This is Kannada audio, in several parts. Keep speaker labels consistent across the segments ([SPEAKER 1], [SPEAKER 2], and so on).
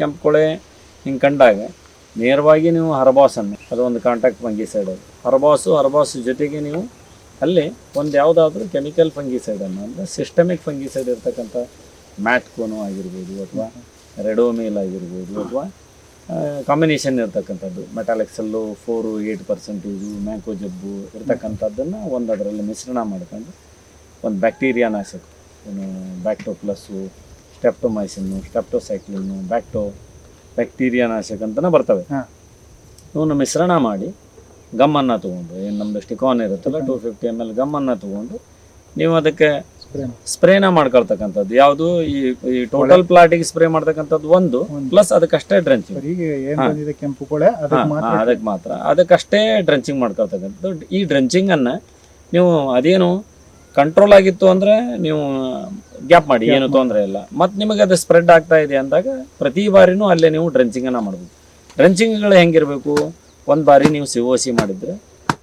[SPEAKER 1] ಕೆಂಪು ಕೊಳೆ ಹಿಂಗೆ ಕಂಡಾಗ ನೇರವಾಗಿ ನೀವು ಹರಬಾಸನ್ನು, ಅದು ಒಂದು ಕಾಂಟ್ಯಾಕ್ಟ್ ಫಂಗಿಸೈಡ್ ಅದು. ಹರಬಾಸು ಹರಬಾಸು ಜೊತೆಗೆ ನೀವು ಅಲ್ಲಿ ಒಂದು ಯಾವುದಾದ್ರೂ ಕೆಮಿಕಲ್ ಫಂಗಿಸೈಡನ್ನು ಅಂದರೆ ಸಿಸ್ಟಮಿಕ್ ಫಂಗಿಸೈಡ್ ಇರ್ತಕ್ಕಂಥ ಮ್ಯಾಟ್ಕೋನು ಆಗಿರ್ಬೋದು ಅಥವಾ ರೆಡೋಮೇಲ್ ಆಗಿರ್ಬೋದು ಅಥವಾ ಕಾಂಬಿನೇಷನ್ ಇರ್ತಕ್ಕಂಥದ್ದು. Metalaxyl four eight percentage mancozeb ಇರ್ತಕ್ಕಂಥದ್ದನ್ನು ಒಂದು ಅದರಲ್ಲಿ ಮಿಶ್ರಣ ಮಾಡ್ಕೊಂಡು ಒಂದು ಬ್ಯಾಕ್ಟೀರಿಯಾ ನಾಶಕ ಏನು ಬ್ಯಾಕ್ಟೋ ಪ್ಲಸ್ಸು ಸ್ಟೆಪ್ಟೊಮೈಸಿನ್ನು ಸ್ಟೆಪ್ಟೋಸೈಕ್ಲಿನ್ನು ಬ್ಯಾಕ್ಟೋ ಬ್ಯಾಕ್ಟೀರಿಯಾ ನಾಶಕ ಅಂತಲೇ ಬರ್ತವೆ. ಇವನ್ನ ಮಿಶ್ರಣ ಮಾಡಿ ಗಮ್ಮನ್ನು ತೊಗೊಂಡು ಏನು ನಮ್ಮದು ಸ್ಟಿಕಾನ್ ಇರುತ್ತಲ್ಲ ಟೂ ಫಿಫ್ಟಿ ಎಂ ಎಲ್ ಗಮ್ಮನ್ನು ತೊಗೊಂಡು ನೀವು ಅದಕ್ಕೆ
[SPEAKER 2] ಸ್ಪ್ರೇ
[SPEAKER 1] ಸ್ಪ್ರೇನ ಮಾಡ್ಕೊಳ್ತಕ್ಕಂಥದ್ದು. ಯಾವುದು ಈ ಈ ಟೋಟಲ್ ಪ್ಲಾಟಿಗೆ ಸ್ಪ್ರೇ ಮಾಡ್ತಕ್ಕಂಥದ್ದು ಒಂದು. ಪ್ಲಸ್ ಅದಕ್ಕಷ್ಟೇ ಡ್ರೆಂಚಿಂಗ್
[SPEAKER 2] ಈಗ ಏನ್ ಬಂದಿದೆ ಕೆಂಪು ಕೊಳೆ ಅದಕ್ಕೆ ಮಾತ್ರ
[SPEAKER 1] ಅದಕ್ಕೆ ಮಾತ್ರ. ಅದಕ್ಕಷ್ಟೇ ಡ್ರೆಂಚಿಂಗ್ ಮಾಡ್ಕೊಳ್ತಕ್ಕಂಥದ್ದು. ಈ ಡ್ರೆಂಚಿಂಗನ್ನು ನೀವು ಅದೇನು ಕಂಟ್ರೋಲ್ ಆಗಿತ್ತು ಅಂದರೆ ನೀವು ಗ್ಯಾಪ್ ಮಾಡಿ ಏನು ತೊಂದರೆ ಇಲ್ಲ. ಮತ್ತೆ ನಿಮಗೆ ಅದು ಸ್ಪ್ರೆಡ್ ಆಗ್ತಾ ಇದೆ ಅಂದಾಗ ಪ್ರತಿ ಬಾರಿನೂ ಅಲ್ಲೇ ನೀವು ಡ್ರೆಂಚಿಂಗನ್ನು ಮಾಡ್ಬೋದು. ಡ್ರೆಂಚಿಂಗ್ಗಳು ಹೆಂಗಿರಬೇಕು? ಒಂದು ಬಾರಿ ನೀವು ಸಿ ಒ ಸಿ ಮಾಡಿದರೆ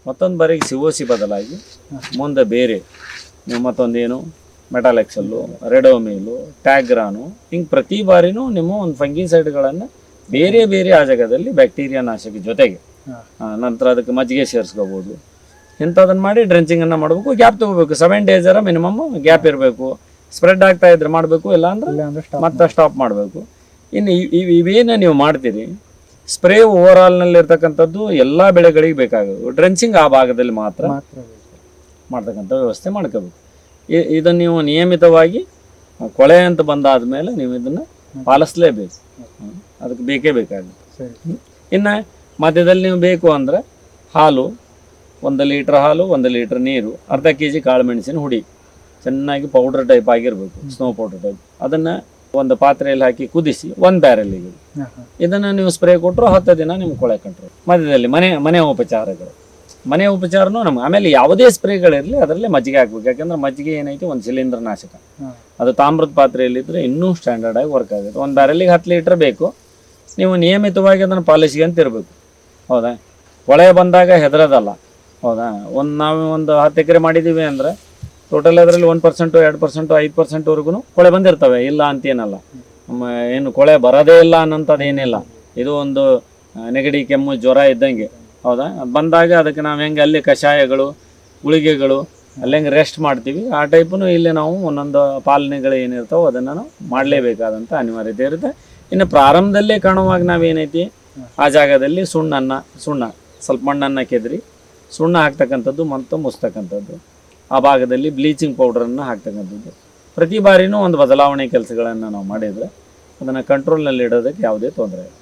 [SPEAKER 1] ಮತ್ತೊಂದು ಬಾರಿಗೆ ಸಿ ಓ ಸಿ ಬದಲಾಗಿ ಮುಂದೆ ಬೇರೆ ನೀವು ಮತ್ತೊಂದೇನು? ಮೆಟಾಲೆಕ್ಸಲ್ಲು ರೆಡೋಮೀಲು ಟ್ಯಾಗ್ರಾನು ಹಿಂಗೆ ಪ್ರತಿ ಬಾರಿನೂ ನಿಮ್ಮ ಒಂದು ಫಂಗಿಸೈಡ್ಗಳನ್ನು ಬೇರೆ ಬೇರೆ ಆ ಜಾಗದಲ್ಲಿ ಬ್ಯಾಕ್ಟೀರಿಯಾ ನಾಶಕ ಜೊತೆಗೆ. ನಂತರ ಅದಕ್ಕೆ ಮಜ್ಜಿಗೆ ಸೇರಿಸ್ಕೋಬೋದು. ಇಂಥದನ್ನು ಮಾಡಿ ಡ್ರೆಂಚಿಂಗನ್ನು ಮಾಡಬೇಕು ಗ್ಯಾಪ್ ತೊಗೋಬೇಕು. ಸೆವೆನ್ ಡೇಸರ ಮಿನಿಮಮ್ ಗ್ಯಾಪ್ ಇರಬೇಕು. ಸ್ಪ್ರೆಡ್ ಆಗ್ತಾ ಇದ್ರೆ ಮಾಡಬೇಕು ಇಲ್ಲ ಅಂದ್ರೆ ಮತ್ತೆ ಸ್ಟಾಪ್ ಮಾಡಬೇಕು. ಇನ್ನು ಇವೇನ ಇವ್- ಇವೇನು ನೀವು ಮಾಡ್ತೀರಿ. ಸ್ಪ್ರೇ ಓವರ್ ಆಲ್ನಲ್ಲಿ ಇರ್ತಕ್ಕಂಥದ್ದು ಎಲ್ಲ ಬೆಳೆಗಳಿಗೆ ಬೇಕಾಗೋದು ಡ್ರೆಂಚಿಂಗ್ ಆ ಭಾಗದಲ್ಲಿ ಮಾತ್ರ ಮಾಡ್ತಕ್ಕಂಥ ವ್ಯವಸ್ಥೆ ಮಾಡ್ಕೋಬೇಕು. ಇದನ್ನ ನೀವು ನಿಯಮಿತವಾಗಿ ಕೊಳೆ ಅಂತ ಬಂದಾದ ಮೇಲೆ ನೀವು ಇದನ್ನು ಪಾಲಿಸಲೇಬೇಕು. ಅದಕ್ಕೆ ಬೇಕೇ ಬೇಕಾಗುತ್ತೆ. ಇನ್ನು ಮಧ್ಯದಲ್ಲಿ ನೀವು ಬೇಕು ಅಂದರೆ ಹಾಲು ಒಂದು ಲೀಟ್ರ್ ಹಾಲು ಒಂದು ಲೀಟ್ರ್ ನೀರು ಅರ್ಧ ಕೆ ಜಿ ಕಾಳು ಮೆಣಸಿನ ಹುಡಿ. ಚೆನ್ನಾಗಿ ಪೌಡರ್ ಟೈಪ್ ಆಗಿರಬೇಕು ಸ್ನೋ ಪೌಡರ್ ಟೈಪ್ ಅದನ್ನ ಒಂದು ಪಾತ್ರೆಯಲ್ಲಿ ಹಾಕಿ ಕುದಿಸಿ ಒಂದು ಬ್ಯಾರಲ್ಲಿಗೆ ಇದನ್ನ. ನೀವು ಸ್ಪ್ರೇ ಕೊಟ್ಟರು ಹತ್ತು ದಿನ ನಿಮ್ಗೆ ಕೊಳೆ ಕಂಟ್ರೋಲ್ ಮಧ್ಯದಲ್ಲಿ ಮನೆ ಮನೆ ಉಪಚಾರಗಳು. ಮನೆ ಉಪಚಾರನೂ ನಮ್ಗೆ ಆಮೇಲೆ ಯಾವುದೇ ಸ್ಪ್ರೇಗಳಿರಲಿ ಅದರಲ್ಲಿ ಮಜ್ಜಿಗೆ ಹಾಕ್ಬೇಕು. ಯಾಕಂದ್ರೆ ಮಜ್ಜಿಗೆ ಏನೈತಿ ಒಂದು ಶಿಲೀಂಧ್ರ ನಾಶಕ. ಅದು ತಾಮ್ರದ ಪಾತ್ರೆಯಲ್ಲಿ ಇದ್ರೆ ಇನ್ನೂ ಸ್ಟ್ಯಾಂಡರ್ಡ್ ಆಗಿ ವರ್ಕ್ ಆಗುತ್ತೆ. ಒಂದು ಬ್ಯಾರಲ್ಲಿಗೆ ಹತ್ತು ಲೀಟರ್ ಬೇಕು. ನೀವು ನಿಯಮಿತವಾಗಿ ಅದನ್ನು ಅಂತ ಇರಬೇಕು. ಹೌದಾ? ಕೊಳೆ ಬಂದಾಗ ಹೆದರೋದಲ್ಲ. ಹೌದಾ? ಒಂದು ನಾವು ಒಂದು ಹತ್ತು ಎಕರೆ ಮಾಡಿದ್ದೀವಿ ಅಂದರೆ ಟೋಟಲ್ ಅದರಲ್ಲಿ ಒನ್ ಪರ್ಸೆಂಟು ಎರಡು ಪರ್ಸೆಂಟು ಐದು ಪರ್ಸೆಂಟ್ವರೆಗೂ ಕೊಳೆ ಬಂದಿರ್ತವೆ. ಇಲ್ಲ ಅಂತೇನಲ್ಲ ಏನು ಕೊಳೆ ಬರೋದೇ ಇಲ್ಲ ಅನ್ನೋಂಥದ್ದು ಏನಿಲ್ಲ. ಇದು ಒಂದು ನೆಗಡಿ, ಕೆಮ್ಮು, ಜ್ವರ ಇದ್ದಂಗೆ. ಹೌದಾ? ಬಂದಾಗ ಅದಕ್ಕೆ ನಾವು ಹೆಂಗೆ ಅಲ್ಲಿ ಕಷಾಯಗಳು, ಗುಳಿಗೆಗಳು, ಅಲ್ಲಿ ಹೆಂಗೆ ರೆಸ್ಟ್ ಮಾಡ್ತೀವಿ. ಆ ಟೈಪು ಇಲ್ಲಿ ನಾವು ಒಂದೊಂದು ಪಾಲನೆಗಳು ಏನಿರ್ತಾವೋ ಅದನ್ನು ನಾವು ಮಾಡಲೇಬೇಕಾದಂಥ ಅನಿವಾರ್ಯತೆ ಇರುತ್ತೆ. ಇನ್ನು ಪ್ರಾರಂಭದಲ್ಲೇ ಕಾಣುವಾಗ ನಾವೇನೈತಿ? ಆ ಜಾಗದಲ್ಲಿ ಸುಣ್ಣನ್ನು, ಸುಣ್ಣ, ಸ್ವಲ್ಪ ಮಣ್ಣನ್ನು ಕೆದರಿ, ಸುಣ್ಣ ಹಾಕ್ತಕ್ಕಂಥದ್ದು ಮತ್ತು ಮುಸ್ತಕ್ಕಂಥದ್ದು. ಆ ಭಾಗದಲ್ಲಿ ಬ್ಲೀಚಿಂಗ್ ಪೌಡ್ರನ್ನು ಹಾಕ್ತಕ್ಕಂಥದ್ದು. ಪ್ರತಿ ಬಾರಿನೂ ಒಂದು ಬದಲಾವಣೆ ಕೆಲಸಗಳನ್ನು ನಾವು ಮಾಡಿದರೆ ಅದನ್ನು ಕಂಟ್ರೋಲ್ನಲ್ಲಿ ಇಡೋದಕ್ಕೆ ಯಾವುದೇ ತೊಂದರೆ ಇಲ್ಲ.